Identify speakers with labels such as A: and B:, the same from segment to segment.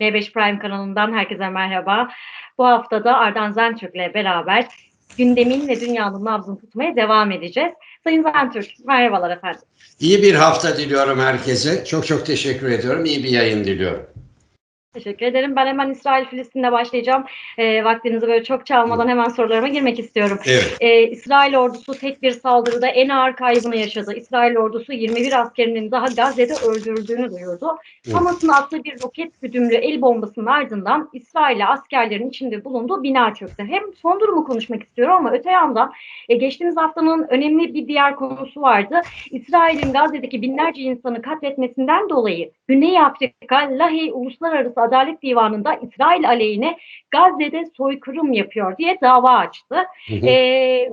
A: B5 Prime kanalından herkese merhaba. Bu hafta da Ardan Zentürk'le beraber gündemin ve dünyanın nabzını tutmaya devam edeceğiz. Sayın Zentürk, merhabalar efendim.
B: İyi bir hafta diliyorum herkese. Çok çok teşekkür ediyorum. İyi bir yayın diliyorum.
A: Teşekkür ederim. Ben hemen İsrail-Filistin'le başlayacağım. E, vaktinizi böyle çok çalmadan hemen sorularıma girmek istiyorum.
B: Evet.
A: E, İsrail ordusu tek bir saldırıda en ağır kaybını yaşadı. İsrail ordusu 21 askerinin daha Gazze'de öldürüldüğünü duyurdu.
B: Hı.
A: Hamas'ın attığı bir roket güdümlü el bombasının ardından İsrail'e askerlerin içinde bulunduğu bina çöktü. Hem son durumu konuşmak istiyorum ama öte yandan e, geçtiğimiz haftanın önemli bir diğer konusu vardı. İsrail'in Gazze'deki binlerce insanı katletmesinden dolayı Güney Afrika Lahey Uluslararası Adalet Divanı'nda İsrail aleyhine Gazze'de soykırım yapıyor diye dava açtı.
B: Hı hı.
A: Ee,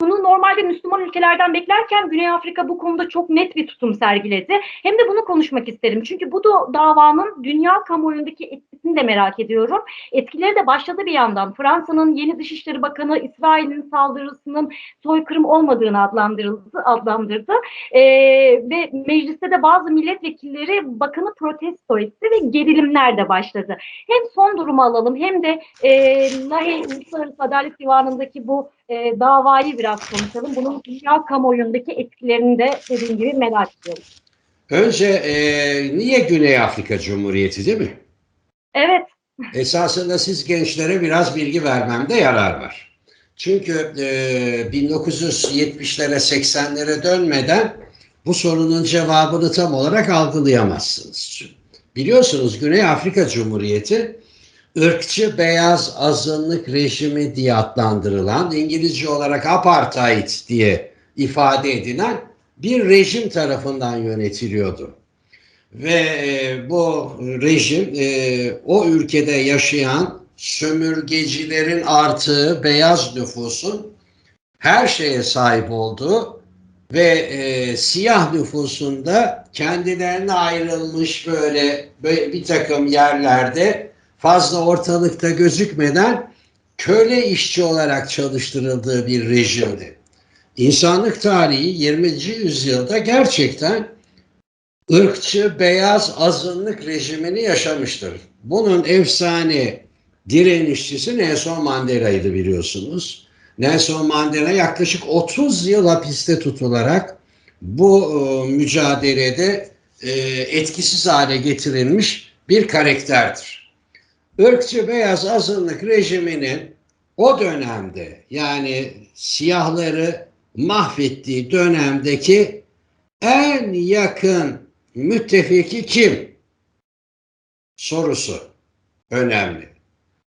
A: bunu normalde Müslüman ülkelerden beklerken Güney Afrika bu konuda çok net bir tutum sergiledi. Hem de bunu konuşmak isterim. Çünkü bu da davanın dünya kamuoyundaki etkisini de merak ediyorum. Etkileri de başladı bir yandan. Fransa'nın yeni Dışişleri Bakanı İsrail'in saldırısının soykırım olmadığını adlandırıldı, adlandırdı. Ee, ve mecliste de bazı milletvekilleri bakanı protesto etti ve gerilimler de başladı. Hem son durumu alalım hem de e, Lahey Uluslararası Adalet Divanı'ndaki bu e, davayı biraz konuşalım. Bunun dünya kamuoyundaki etkilerini de dediğim gibi merak ediyorum.
B: Önce e, niye Güney Afrika Cumhuriyeti değil mi?
A: Evet,
B: Esasında siz gençlere biraz bilgi vermemde yarar var. Çünkü e, 1970'lere 80'lere dönmeden bu sorunun cevabını tam olarak algılayamazsınız. Biliyorsunuz Güney Afrika Cumhuriyeti ırkçı beyaz azınlık rejimi diye adlandırılan İngilizce olarak apartheid diye ifade edilen bir rejim tarafından yönetiliyordu. Ve e, bu rejim e, o ülkede yaşayan sömürgecilerin artığı beyaz nüfusun her şeye sahip olduğu ve e, siyah nüfusunda kendilerine ayrılmış böyle, böyle bir takım yerlerde fazla ortalıkta gözükmeden köle işçi olarak çalıştırıldığı bir rejimdi. İnsanlık tarihi 20. yüzyılda gerçekten ırkçı beyaz azınlık rejimini yaşamıştır. Bunun efsane direnişçisi Nelson Mandela'ydı biliyorsunuz. Nelson Mandela yaklaşık 30 yıl hapiste tutularak bu e, mücadelede e, etkisiz hale getirilmiş bir karakterdir. Irkçı beyaz azınlık rejiminin o dönemde yani siyahları mahvettiği dönemdeki en yakın müttefiki kim? Sorusu önemli.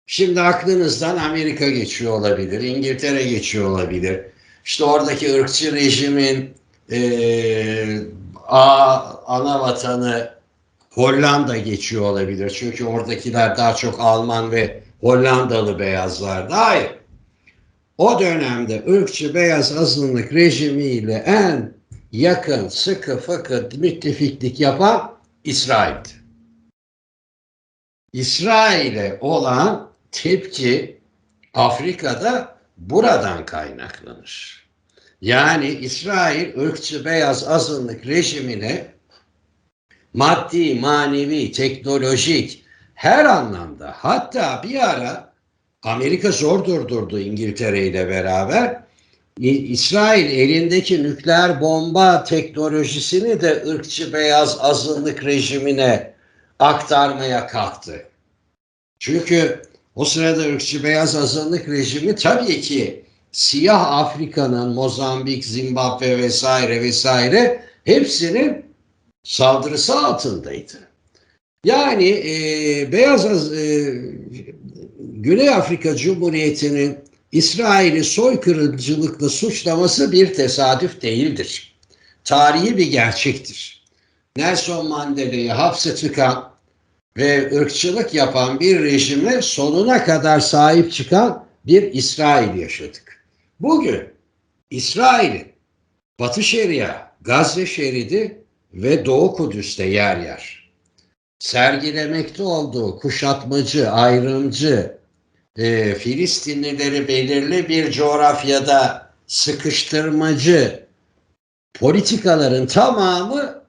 B: Şimdi aklınızdan Amerika geçiyor olabilir, İngiltere geçiyor olabilir. İşte oradaki ırkçı rejimin eee, a, ana vatanı Hollanda geçiyor olabilir. Çünkü oradakiler daha çok Alman ve Hollandalı beyazlardı. Hayır. O dönemde ırkçı beyaz azınlık rejimiyle en yakın, sıkı fıkı müttefiklik yapan İsrail'di. İsrail'e olan tepki Afrika'da buradan kaynaklanır. Yani İsrail ırkçı beyaz azınlık rejimine maddi, manevi, teknolojik her anlamda hatta bir ara Amerika zor durdurdu İngiltere ile beraber. İsrail elindeki nükleer bomba teknolojisini de ırkçı beyaz azınlık rejimine aktarmaya kalktı. Çünkü o sırada ırkçı beyaz azınlık rejimi tabii ki siyah Afrika'nın Mozambik, Zimbabwe vesaire vesaire hepsinin saldırısı altındaydı. Yani e, beyaz az, e, Güney Afrika Cumhuriyeti'nin İsrail'i soykırıcılıkla suçlaması bir tesadüf değildir. Tarihi bir gerçektir. Nelson Mandela'yı hapse tıkan ve ırkçılık yapan bir rejime sonuna kadar sahip çıkan bir İsrail yaşadık. Bugün İsrail'in Batı Şeria, Gazze şeridi ve Doğu Kudüs'te yer yer sergilemekte olduğu kuşatmacı, ayrımcı, e, Filistinlileri belirli bir coğrafyada sıkıştırmacı politikaların tamamı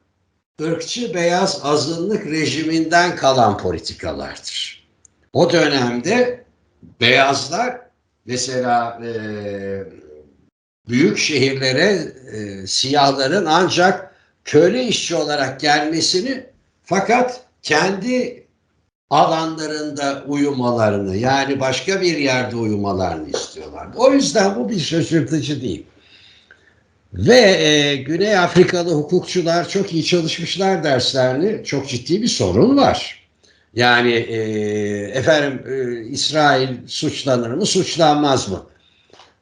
B: ırkçı beyaz azınlık rejiminden kalan politikalardır. O dönemde beyazlar mesela e, büyük şehirlere e, siyahların ancak köle işçi olarak gelmesini fakat kendi alanlarında uyumalarını yani başka bir yerde uyumalarını istiyorlardı. O yüzden bu bir şaşırtıcı değil. Ve e, Güney Afrikalı hukukçular çok iyi çalışmışlar derslerini. Çok ciddi bir sorun var. Yani e, efendim e, İsrail suçlanır mı suçlanmaz mı?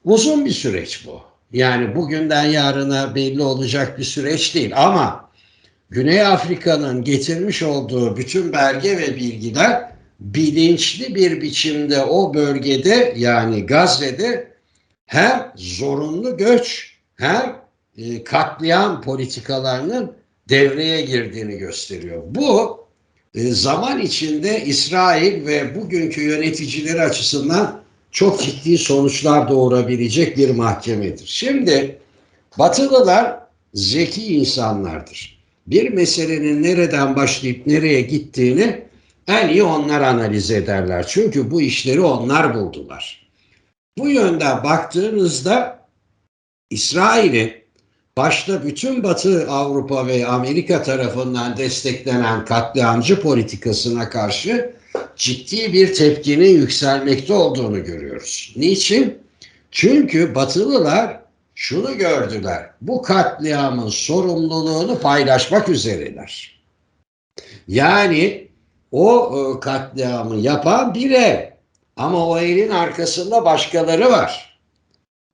B: Uzun bir süreç bu. Yani bugünden yarına belli olacak bir süreç değil ama Güney Afrika'nın getirmiş olduğu bütün belge ve bilgiler bilinçli bir biçimde o bölgede yani Gazze'de hem zorunlu göç hem e, katliam politikalarının devreye girdiğini gösteriyor. Bu e, zaman içinde İsrail ve bugünkü yöneticileri açısından çok ciddi sonuçlar doğurabilecek bir mahkemedir. Şimdi Batılılar zeki insanlardır. Bir meselenin nereden başlayıp nereye gittiğini en iyi onlar analiz ederler. Çünkü bu işleri onlar buldular. Bu yönden baktığınızda İsrail'in başta bütün Batı Avrupa ve Amerika tarafından desteklenen katliamcı politikasına karşı ciddi bir tepkinin yükselmekte olduğunu görüyoruz. Niçin? Çünkü Batılılar şunu gördüler. Bu katliamın sorumluluğunu paylaşmak üzereler. Yani o e, katliamı yapan bir el. Ama o elin arkasında başkaları var.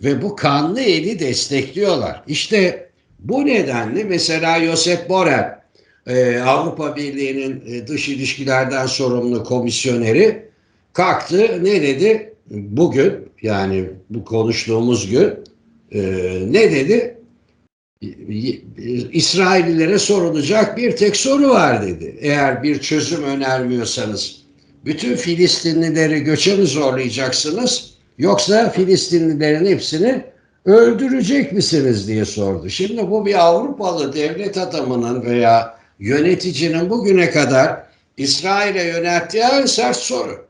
B: Ve bu kanlı eli destekliyorlar. İşte bu nedenle mesela Josep Borrell e, Avrupa Birliği'nin e, dış ilişkilerden sorumlu komisyoneri kalktı ne dedi? Bugün yani bu konuştuğumuz gün e, ne dedi? İsraillilere sorulacak bir tek soru var dedi. Eğer bir çözüm önermiyorsanız bütün Filistinlileri göçe mi zorlayacaksınız yoksa Filistinlilerin hepsini öldürecek misiniz diye sordu. Şimdi bu bir Avrupalı devlet adamının veya yöneticinin bugüne kadar İsrail'e yönelttiği en sert soru.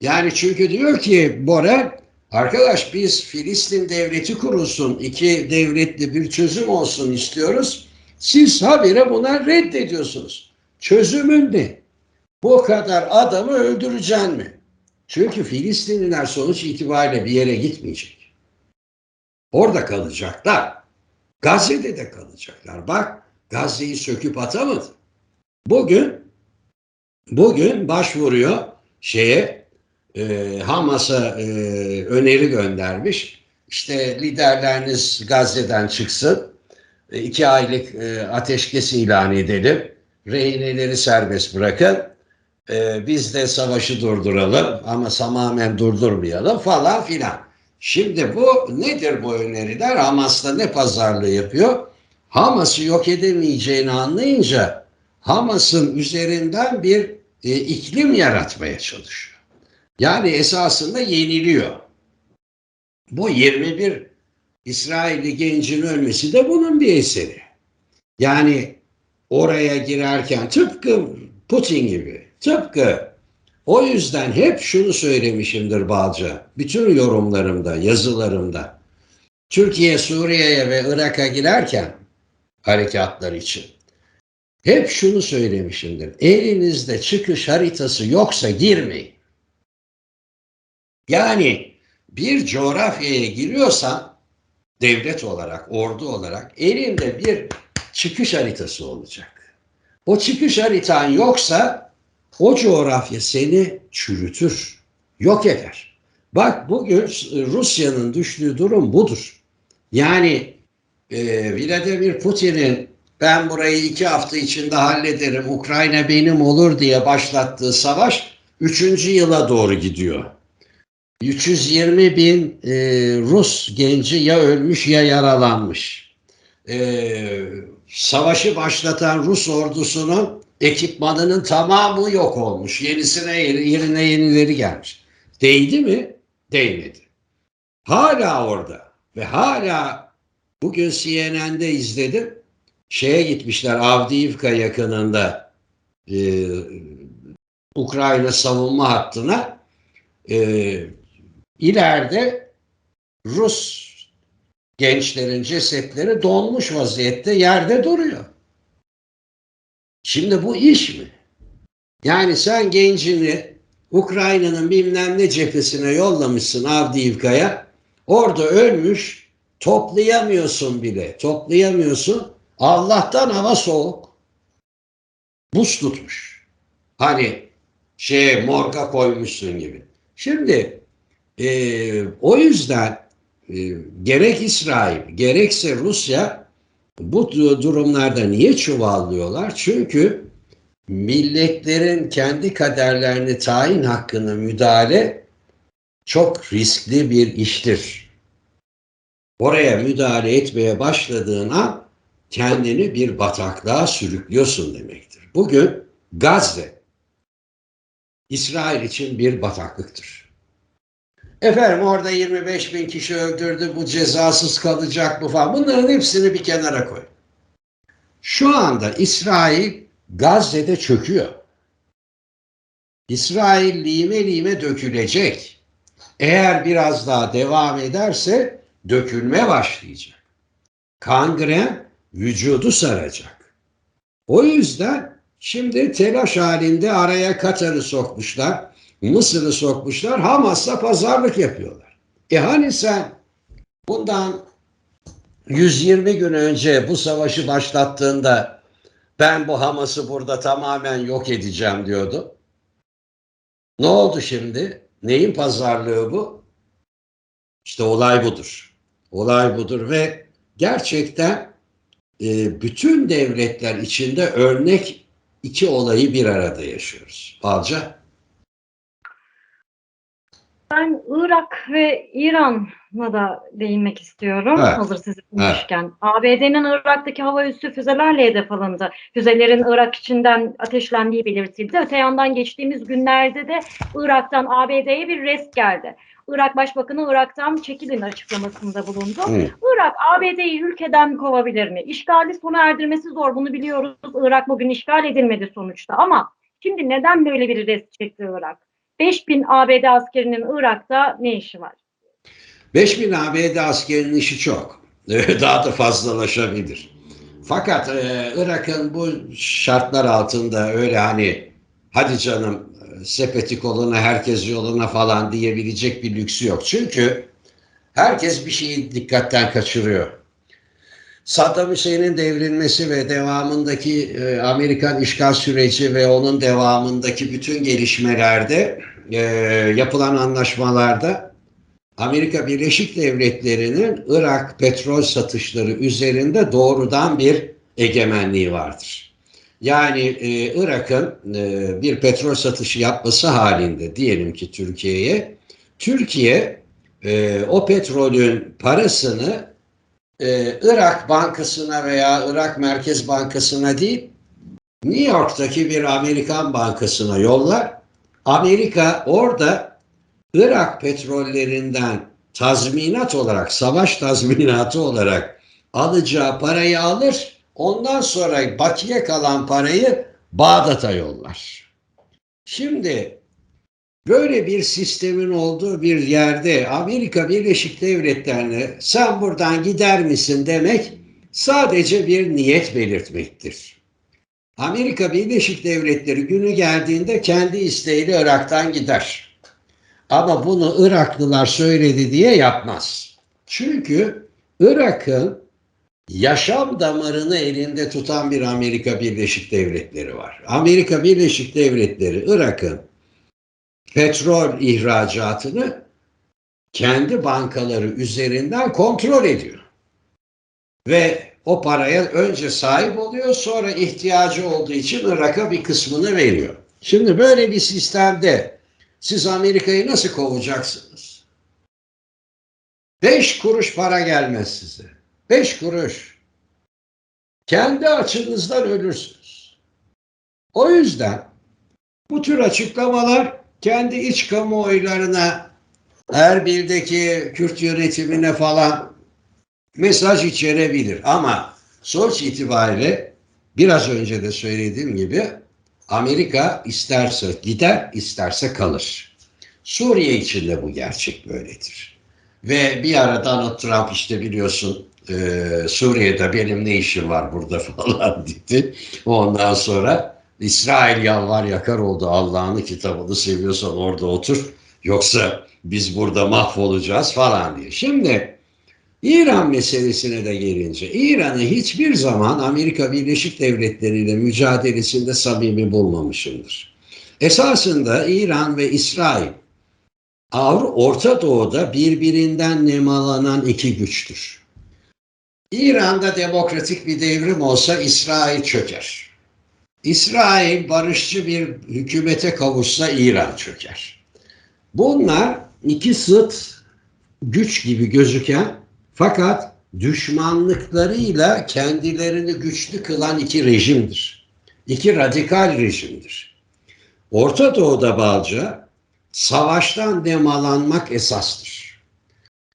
B: Yani çünkü diyor ki Borel, arkadaş biz Filistin devleti kurulsun, iki devletli bir çözüm olsun istiyoruz. Siz habire buna reddediyorsunuz. Çözümün ne? Bu kadar adamı öldüreceksin mi? Çünkü Filistinliler sonuç itibariyle bir yere gitmeyecek. Orada kalacaklar. Gazze'de de kalacaklar. Bak Gazze'yi söküp atamadı. Bugün bugün başvuruyor şeye e, Hamas'a e, öneri göndermiş. İşte liderleriniz Gazze'den çıksın. E, iki aylık e, ateşkes ilan edelim. Rehineleri serbest bırakın. E, biz de savaşı durduralım ama tamamen durdurmayalım falan filan. Şimdi bu nedir bu öneriler? Hamas'ta ne pazarlığı yapıyor? Hamas'ı yok edemeyeceğini anlayınca Hamas'ın üzerinden bir e, iklim yaratmaya çalışıyor. Yani esasında yeniliyor. Bu 21 İsrailli gencin ölmesi de bunun bir eseri. Yani oraya girerken tıpkı Putin gibi, tıpkı o yüzden hep şunu söylemişimdir Balca, bütün yorumlarımda, yazılarımda. Türkiye Suriye'ye ve Irak'a girerken harekatlar için. Hep şunu söylemişimdir. Elinizde çıkış haritası yoksa girmeyin. Yani bir coğrafyaya giriyorsan devlet olarak, ordu olarak elinde bir çıkış haritası olacak. O çıkış haritan yoksa o coğrafya seni çürütür, yok eder. Bak bugün Rusya'nın düştüğü durum budur. Yani e, Vladimir Putin'in ben burayı iki hafta içinde hallederim, Ukrayna benim olur diye başlattığı savaş üçüncü yıla doğru gidiyor. 320 bin e, Rus genci ya ölmüş ya yaralanmış. E, savaşı başlatan Rus ordusunun ekipmanının tamamı yok olmuş. Yenisine yerine yenileri gelmiş. Değdi mi? Değmedi. Hala orada ve hala Bugün CNN'de izledim. şeye gitmişler Avdiivka yakınında e, Ukrayna savunma hattına e, ileride Rus gençlerin cesetleri donmuş vaziyette yerde duruyor. Şimdi bu iş mi? Yani sen gencini Ukrayna'nın bilmem ne cephesine yollamışsın Avdiivka'ya. Orada ölmüş toplayamıyorsun bile. Toplayamıyorsun. Allah'tan hava soğuk. Buz tutmuş. Hani şey morga koymuşsun gibi. Şimdi e, o yüzden e, gerek İsrail gerekse Rusya bu du- durumlarda niye çuvallıyorlar? Çünkü milletlerin kendi kaderlerini tayin hakkına müdahale çok riskli bir iştir. Oraya müdahale etmeye başladığın an kendini bir bataklığa sürüklüyorsun demektir. Bugün Gazze İsrail için bir bataklıktır. Efendim orada 25 bin kişi öldürdü, bu cezasız kalacak mı falan. Bunların hepsini bir kenara koy. Şu anda İsrail Gazze'de çöküyor. İsrail lime lime dökülecek. Eğer biraz daha devam ederse dökülme başlayacak. Kangren vücudu saracak. O yüzden şimdi telaş halinde araya Katar'ı sokmuşlar, Mısır'ı sokmuşlar, Hamas'la pazarlık yapıyorlar. E hani sen bundan 120 gün önce bu savaşı başlattığında ben bu Hamas'ı burada tamamen yok edeceğim diyordu. Ne oldu şimdi? Neyin pazarlığı bu? İşte olay budur. Olay budur ve gerçekten e, bütün devletler içinde örnek iki olayı bir arada yaşıyoruz. Balca?
A: Ben Irak ve İran'a da değinmek istiyorum.
B: Evet.
A: Hazır sizi bulmuşken. ABD'nin Irak'taki hava üssü füzelerle hedef alındı. Füzelerin Irak içinden ateşlendiği belirtildi. Öte yandan geçtiğimiz günlerde de Irak'tan ABD'ye bir rest geldi. Irak Başbakanı Irak'tan çekilin açıklamasında bulundu.
B: Hı.
A: Irak ABD'yi ülkeden kovabilir mi? İşgali sona erdirmesi zor bunu biliyoruz. Irak bugün işgal edilmedi sonuçta ama şimdi neden böyle bir rest çekti Irak? 5000 ABD askerinin Irak'ta ne işi var?
B: 5000 ABD askerinin işi çok. Daha da fazlalaşabilir. Fakat e, Irak'ın bu şartlar altında öyle hani hadi canım sepeti koluna herkes yoluna falan diyebilecek bir lüksü yok. Çünkü herkes bir şeyi dikkatten kaçırıyor. Saddam Hüseyin'in devrilmesi ve devamındaki e, Amerikan işgal süreci ve onun devamındaki bütün gelişmelerde e, yapılan anlaşmalarda Amerika Birleşik Devletleri'nin Irak petrol satışları üzerinde doğrudan bir egemenliği vardır. Yani e, Irak'ın e, bir petrol satışı yapması halinde diyelim ki Türkiye'ye, Türkiye e, o petrolün parasını e, Irak Bankası'na veya Irak Merkez Bankası'na değil, New York'taki bir Amerikan bankasına yollar. Amerika orada Irak petrollerinden tazminat olarak, savaş tazminatı olarak alacağı parayı alır. Ondan sonra bakiye kalan parayı Bağdat'a yollar. Şimdi böyle bir sistemin olduğu bir yerde Amerika Birleşik Devletleri'ne sen buradan gider misin demek sadece bir niyet belirtmektir. Amerika Birleşik Devletleri günü geldiğinde kendi isteğiyle Irak'tan gider. Ama bunu Iraklılar söyledi diye yapmaz. Çünkü Irak'ın yaşam damarını elinde tutan bir Amerika Birleşik Devletleri var. Amerika Birleşik Devletleri Irak'ın petrol ihracatını kendi bankaları üzerinden kontrol ediyor. Ve o paraya önce sahip oluyor sonra ihtiyacı olduğu için Irak'a bir kısmını veriyor. Şimdi böyle bir sistemde siz Amerika'yı nasıl kovacaksınız? Beş kuruş para gelmez size. Beş kuruş. Kendi açınızdan ölürsünüz. O yüzden bu tür açıklamalar kendi iç kamuoylarına, Erbil'deki Kürt yönetimine falan mesaj içerebilir. Ama Sonuç itibariyle biraz önce de söylediğim gibi Amerika isterse gider isterse kalır. Suriye için de bu gerçek böyledir. Ve bir ara Donald Trump işte biliyorsun e, Suriye'de benim ne işim var burada falan dedi. Ondan sonra İsrail yalvar yakar oldu Allah'ın kitabını seviyorsan orada otur. Yoksa biz burada mahvolacağız falan diye. Şimdi İran meselesine de gelince İran'ı hiçbir zaman Amerika Birleşik Devletleri ile mücadelesinde samimi bulmamışımdır. Esasında İran ve İsrail Avru Orta Doğu'da birbirinden nemalanan iki güçtür. İran'da demokratik bir devrim olsa İsrail çöker. İsrail barışçı bir hükümete kavuşsa İran çöker. Bunlar iki sıt güç gibi gözüken fakat düşmanlıklarıyla kendilerini güçlü kılan iki rejimdir. İki radikal rejimdir. Orta Doğu'da balca savaştan nemalanmak esastır.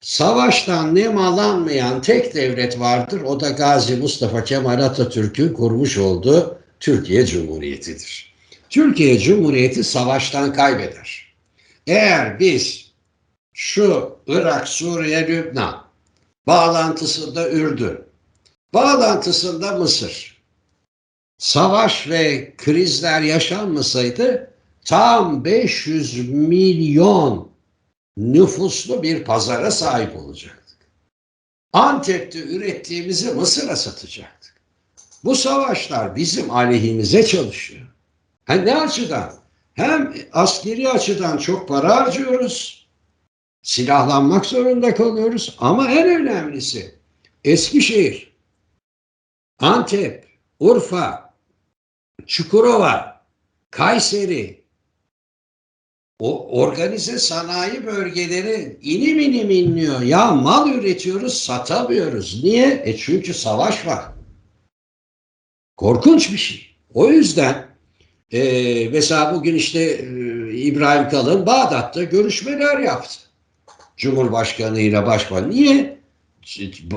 B: Savaştan nemalanmayan tek devlet vardır. O da Gazi Mustafa Kemal Atatürk'ün kurmuş olduğu Türkiye Cumhuriyeti'dir. Türkiye Cumhuriyeti savaştan kaybeder. Eğer biz şu Irak, Suriye, Lübnan bağlantısında Ürdün, bağlantısında Mısır, savaş ve krizler yaşanmasaydı tam 500 milyon nüfuslu bir pazara sahip olacaktık. Antep'te ürettiğimizi Mısır'a satacaktık. Bu savaşlar bizim aleyhimize çalışıyor. Hem ne açıdan? Hem askeri açıdan çok para harcıyoruz. Silahlanmak zorunda kalıyoruz. Ama en önemlisi Eskişehir, Antep, Urfa, Çukurova, Kayseri, o organize sanayi bölgeleri inim inim inliyor. Ya mal üretiyoruz satamıyoruz. Niye? E çünkü savaş var. Korkunç bir şey. O yüzden e, mesela bugün işte e, İbrahim Kalın Bağdat'ta görüşmeler yaptı. Cumhurbaşkanı ile başbakan. Niye?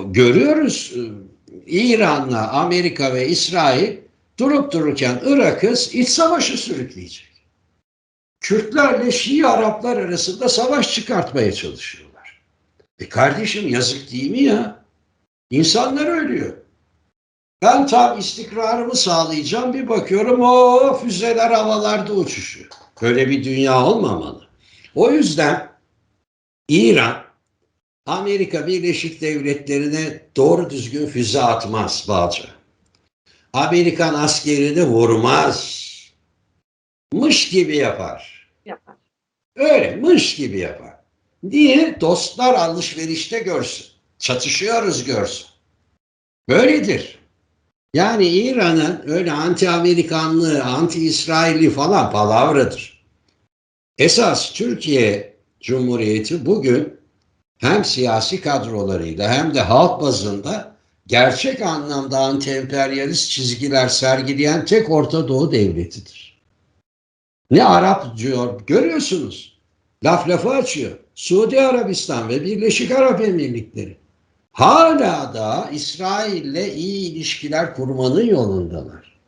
B: Görüyoruz e, İran'la Amerika ve İsrail durup dururken Irak'ı iç savaşı sürükleyecek. Kürtlerle Şii Araplar arasında savaş çıkartmaya çalışıyorlar. E kardeşim yazık değil mi ya? İnsanlar ölüyor. Ben tam istikrarımı sağlayacağım bir bakıyorum o füzeler havalarda uçuşuyor. Böyle bir dünya olmamalı. O yüzden İran Amerika Birleşik Devletleri'ne doğru düzgün füze atmaz Balca. Amerikan askerini vurmaz. Mış gibi yapar.
A: Yapar.
B: Öyle mış gibi yapar. Niye? Dostlar alışverişte görsün. Çatışıyoruz görsün. Böyledir. Yani İran'ın öyle anti-Amerikanlığı, anti-İsrailli falan palavradır. Esas Türkiye Cumhuriyeti bugün hem siyasi kadrolarıyla hem de halk bazında gerçek anlamda anti-emperyalist çizgiler sergileyen tek Orta Doğu devletidir. Ne Arap diyor görüyorsunuz. Laf lafı açıyor. Suudi Arabistan ve Birleşik Arap Emirlikleri hala da İsrail'le iyi ilişkiler kurmanın yolundalar.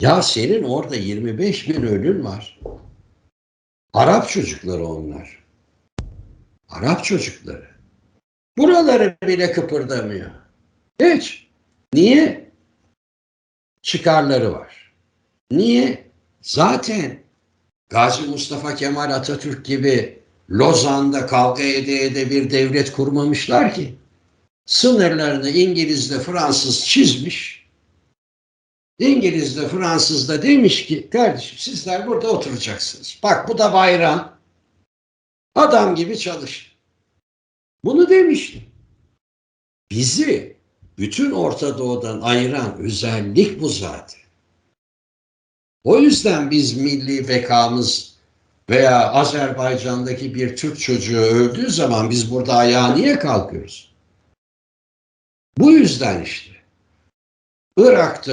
B: Ya senin orada 25 bin ölün var. Arap çocukları onlar. Arap çocukları. Buraları bile kıpırdamıyor. Hiç. Niye? Çıkarları var. Niye? Zaten Gazi Mustafa Kemal Atatürk gibi Lozan'da kavga ede ede bir devlet kurmamışlar ki. Sınırlarını İngiliz'de Fransız çizmiş. İngiliz de Fransız da demiş ki kardeşim sizler burada oturacaksınız. Bak bu da bayram. Adam gibi çalış. Bunu demiştim. Bizi bütün Orta Doğu'dan ayıran özellik bu zaten. O yüzden biz milli bekamız veya Azerbaycan'daki bir Türk çocuğu öldüğü zaman biz burada ayağa niye kalkıyoruz? Bu yüzden işte. Irak'ta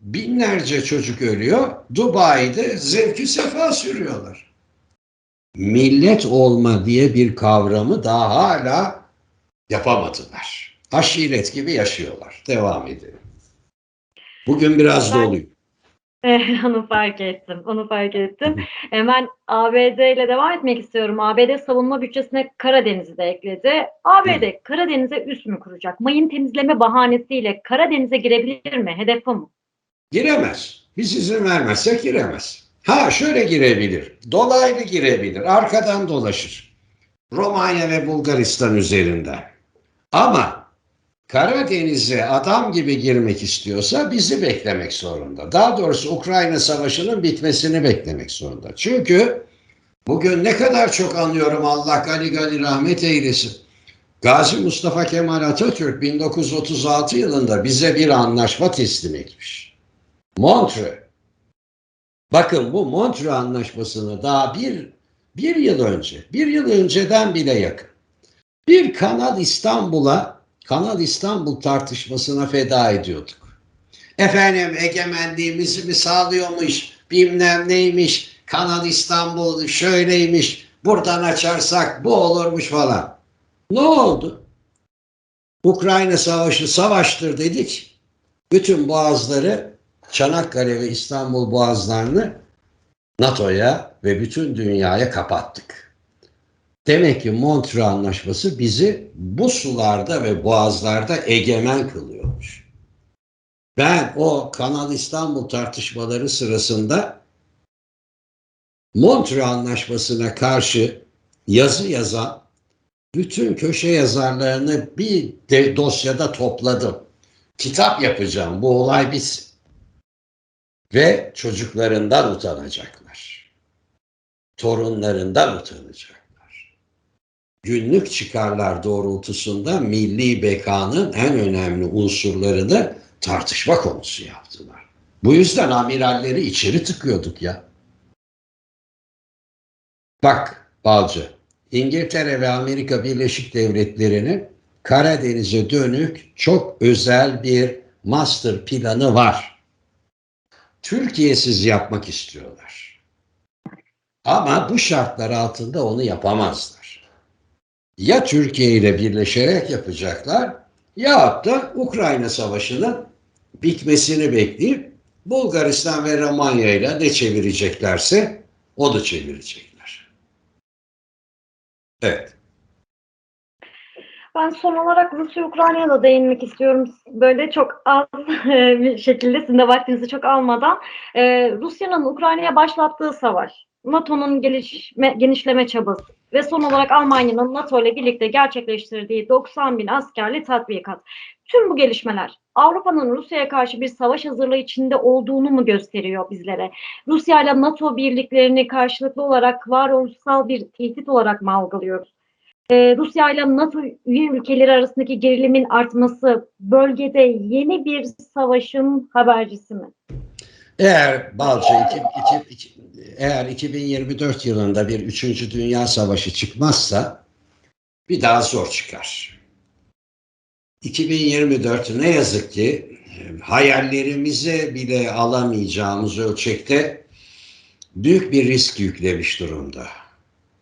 B: binlerce çocuk ölüyor. Dubai'de zevki sefa sürüyorlar. Millet olma diye bir kavramı daha hala yapamadılar. Aşiret gibi yaşıyorlar. Devam edelim. Bugün biraz doluyum.
A: Onu fark ettim. Onu fark ettim. Hemen ABD ile devam etmek istiyorum. ABD savunma bütçesine Karadeniz'i de ekledi. ABD Karadeniz'e üs mü kuracak? Mayın temizleme bahanesiyle Karadeniz'e girebilir mi? Hedef bu mu?
B: Giremez. Biz izin vermezsek giremez. Ha şöyle girebilir. Dolaylı girebilir. Arkadan dolaşır. Romanya ve Bulgaristan üzerinden. Ama Karadeniz'e adam gibi girmek istiyorsa bizi beklemek zorunda. Daha doğrusu Ukrayna Savaşı'nın bitmesini beklemek zorunda. Çünkü bugün ne kadar çok anlıyorum Allah gani gani rahmet eylesin. Gazi Mustafa Kemal Atatürk 1936 yılında bize bir anlaşma teslim etmiş. Montreux. Bakın bu Montreux Anlaşması'nı daha bir, bir yıl önce, bir yıl önceden bile yakın. Bir Kanal İstanbul'a, Kanal İstanbul tartışmasına feda ediyorduk. Efendim egemenliğimizi mi sağlıyormuş, bilmem neymiş, Kanal İstanbul şöyleymiş, buradan açarsak bu olurmuş falan. Ne oldu? Ukrayna Savaşı savaştır dedik. Bütün boğazları Çanakkale ve İstanbul boğazlarını NATO'ya ve bütün dünyaya kapattık. Demek ki Montreux Anlaşması bizi bu sularda ve boğazlarda egemen kılıyormuş. Ben o Kanal İstanbul tartışmaları sırasında Montreux Anlaşması'na karşı yazı yazan bütün köşe yazarlarını bir de dosyada topladım. Kitap yapacağım. Bu olay bitsin. Ve çocuklarından utanacaklar. Torunlarından utanacaklar. Günlük çıkarlar doğrultusunda milli bekanın en önemli unsurlarını tartışma konusu yaptılar. Bu yüzden amiralleri içeri tıkıyorduk ya. Bak Balcı, İngiltere ve Amerika Birleşik Devletleri'nin Karadeniz'e dönük çok özel bir master planı var. Türkiye'siz yapmak istiyorlar. Ama bu şartlar altında onu yapamazlar. Ya Türkiye ile birleşerek yapacaklar ya da Ukrayna Savaşı'nın bitmesini bekleyip Bulgaristan ve Romanya ile ne çevireceklerse o da çevirecekler. Evet.
A: Ben son olarak Rusya Ukrayna'ya da değinmek istiyorum. Böyle çok az e, bir şekilde sizin de vaktinizi çok almadan. Ee, Rusya'nın Ukrayna'ya başlattığı savaş, NATO'nun gelişme, genişleme çabası ve son olarak Almanya'nın NATO ile birlikte gerçekleştirdiği 90 bin askerli tatbikat. Tüm bu gelişmeler Avrupa'nın Rusya'ya karşı bir savaş hazırlığı içinde olduğunu mu gösteriyor bizlere? Rusya ile NATO birliklerini karşılıklı olarak varoluşsal bir tehdit olarak mı algılıyoruz? Ee, Rusya ile NATO üye ülkeleri arasındaki gerilimin artması bölgede yeni bir savaşın habercisi mi?
B: Eğer Balcı iki- iki- iki- eğer 2024 yılında bir 3. Dünya Savaşı çıkmazsa bir daha zor çıkar. 2024 ne yazık ki e, hayallerimize bile alamayacağımız ölçekte büyük bir risk yüklemiş durumda.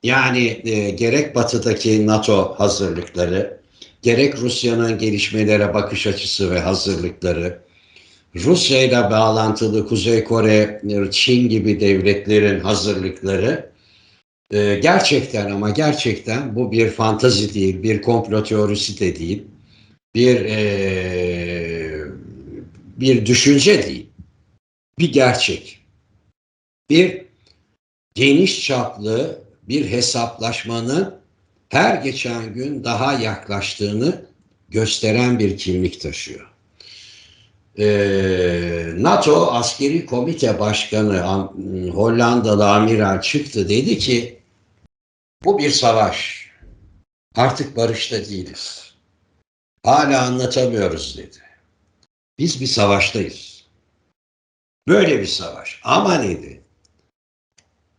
B: Yani e, gerek batıdaki NATO hazırlıkları, gerek Rusya'nın gelişmelere bakış açısı ve hazırlıkları, Rusya ile bağlantılı Kuzey Kore, Çin gibi devletlerin hazırlıkları e, gerçekten ama gerçekten bu bir fantazi değil, bir komplo teorisi de değil, bir e, bir düşünce değil, bir gerçek, bir geniş çaplı bir hesaplaşmanın her geçen gün daha yaklaştığını gösteren bir kimlik taşıyor. Ee, NATO Askeri Komite Başkanı Hollandalı amiral çıktı dedi ki bu bir savaş. Artık barışta değiliz. Hala anlatamıyoruz dedi. Biz bir savaştayız. Böyle bir savaş. Ama dedi.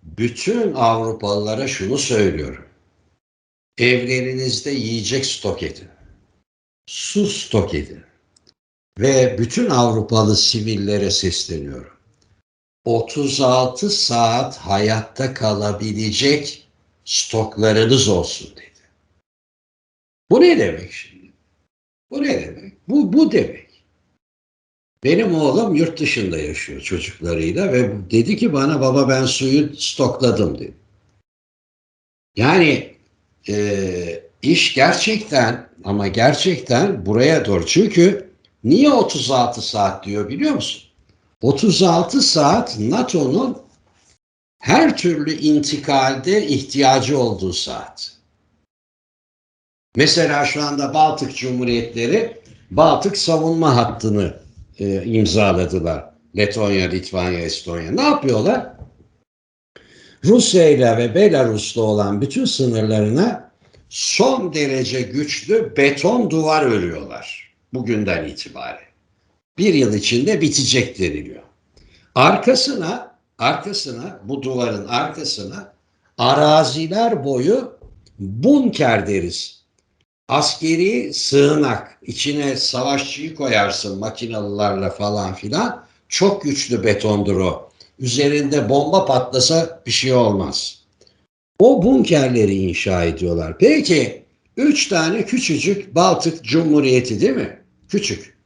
B: Bütün Avrupalılara şunu söylüyorum. Evlerinizde yiyecek stok edin. Su stok edin ve bütün Avrupalı sivillere sesleniyorum. 36 saat hayatta kalabilecek stoklarınız olsun dedi. Bu ne demek şimdi? Bu ne demek? Bu bu demek. Benim oğlum yurt dışında yaşıyor çocuklarıyla ve dedi ki bana baba ben suyu stokladım dedi. Yani e, iş gerçekten ama gerçekten buraya doğru. Çünkü niye 36 saat diyor biliyor musun? 36 saat NATO'nun her türlü intikalde ihtiyacı olduğu saat. Mesela şu anda Baltık Cumhuriyetleri Baltık savunma hattını e, imzaladılar. Letonya, Litvanya, Estonya. Ne yapıyorlar? Rusya ile ve Belarus'la olan bütün sınırlarına son derece güçlü beton duvar örüyorlar. Bugünden itibaren. Bir yıl içinde bitecek deniliyor. Arkasına, arkasına, bu duvarın arkasına araziler boyu bunker deriz. Askeri sığınak, içine savaşçıyı koyarsın makinalılarla falan filan. Çok güçlü betondur o. Üzerinde bomba patlasa bir şey olmaz. O bunkerleri inşa ediyorlar. Peki, üç tane küçücük Baltık Cumhuriyeti değil mi? Küçük.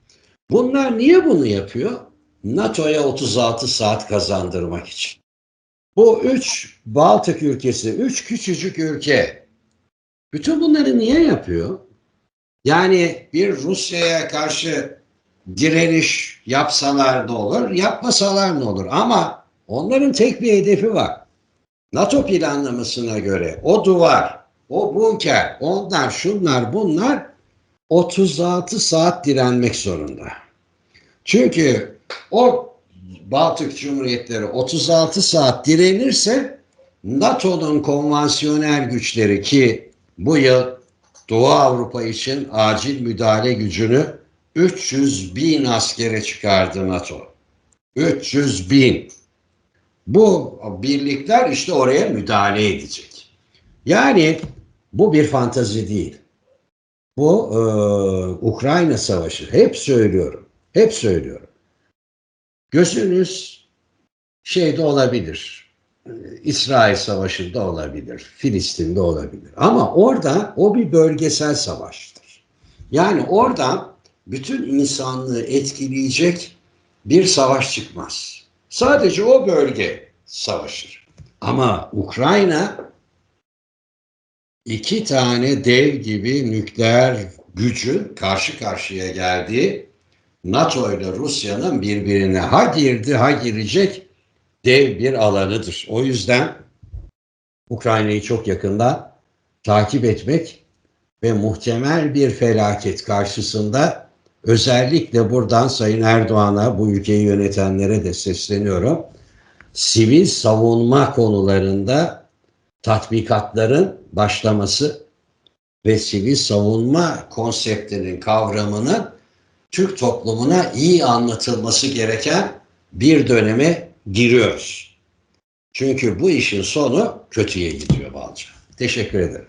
B: Bunlar niye bunu yapıyor? NATO'ya 36 saat kazandırmak için. Bu üç Baltık ülkesi, üç küçücük ülke bütün bunları niye yapıyor? Yani bir Rusya'ya karşı direniş yapsalar ne olur, yapmasalar ne olur? Ama onların tek bir hedefi var. NATO planlamasına göre o duvar, o bunker, onlar, şunlar, bunlar 36 saat direnmek zorunda. Çünkü o Baltık Cumhuriyetleri 36 saat direnirse NATO'nun konvansiyonel güçleri ki bu yıl Doğu Avrupa için acil müdahale gücünü 300 bin askere çıkardı NATO. 300 bin. Bu birlikler işte oraya müdahale edecek. Yani bu bir fantazi değil. Bu e, Ukrayna Savaşı. Hep söylüyorum. Hep söylüyorum. Gözünüz şeyde olabilir. İsrail Savaşı'nda olabilir. Filistin'de olabilir. Ama orada o bir bölgesel savaştır. Yani oradan bütün insanlığı etkileyecek bir savaş çıkmaz. Sadece o bölge savaşır. Ama Ukrayna iki tane dev gibi nükleer gücün karşı karşıya geldiği NATO ile Rusya'nın birbirine ha girdi ha girecek dev bir alanıdır. O yüzden Ukrayna'yı çok yakından takip etmek ve muhtemel bir felaket karşısında özellikle buradan Sayın Erdoğan'a bu ülkeyi yönetenlere de sesleniyorum. Sivil savunma konularında tatbikatların başlaması ve sivil savunma konseptinin kavramının Türk toplumuna iyi anlatılması gereken bir döneme giriyoruz. Çünkü bu işin sonu kötüye gidiyor Balca. Teşekkür ederim.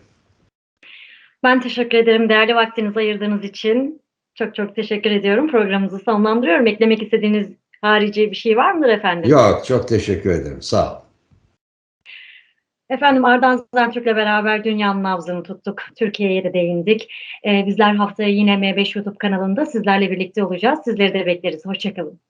A: Ben teşekkür ederim değerli vaktinizi ayırdığınız için. Çok çok teşekkür ediyorum. Programımızı sonlandırıyorum. Eklemek istediğiniz harici bir şey var mıdır efendim?
B: Yok çok teşekkür ederim. Sağ ol.
A: Efendim Ardan Zentürk'le beraber dünyanın nabzını tuttuk. Türkiye'ye de değindik. Ee, bizler haftaya yine M5 YouTube kanalında sizlerle birlikte olacağız. Sizleri de bekleriz. Hoşçakalın.